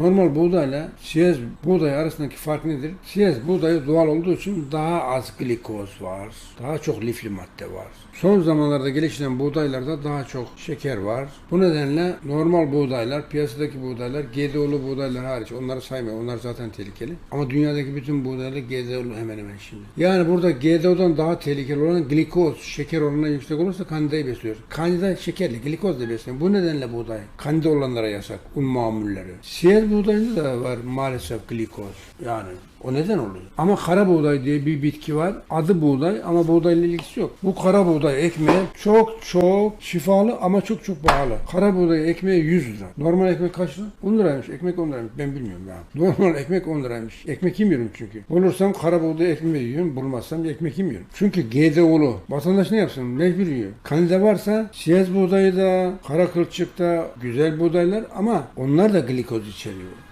Normal buğdayla siyez buğday arasındaki fark nedir? Siyez buğdayı doğal olduğu için daha az glikoz var, daha çok lifli madde var. Son zamanlarda gelişen buğdaylarda daha çok şeker var. Bu nedenle normal buğdaylar, piyasadaki buğdaylar, GDO'lu buğdaylar hariç onları saymıyor. Onlar zaten tehlikeli. Ama dünyadaki bütün buğdaylar GDO'lu hemen hemen şimdi. Yani burada GDO'dan daha tehlikeli olan glikoz, şeker oranı yüksek olursa kandidayı besliyor. Kandida şekerli, glikoz da besleniyor. Bu nedenle buğday. Kandida olanlara yasak. Un mamulleri. Siyez buğdayında da var maalesef glikoz. Yani o neden oluyor? Ama kara buğday diye bir bitki var. Adı buğday ama buğdayla ilgisi yok. Bu kara buğday ekmeği çok çok şifalı ama çok çok pahalı. Kara buğday ekmeği 100 lira. Normal ekmek kaç lira? 10 liraymış. Ekmek 10 liraymış. Ben bilmiyorum ya. Normal ekmek 10 liraymış. Ekmek yemiyorum çünkü. Bulursam kara buğday ekmeği yiyorum. Bulmazsam ekmek yemiyorum. Çünkü GDO'lu. Vatandaş ne yapsın? Mecbur yiyor. Kandida varsa siyez buğdayı da, kara kılçık da güzel buğdaylar ama onlar da glikoz içeriyor. you.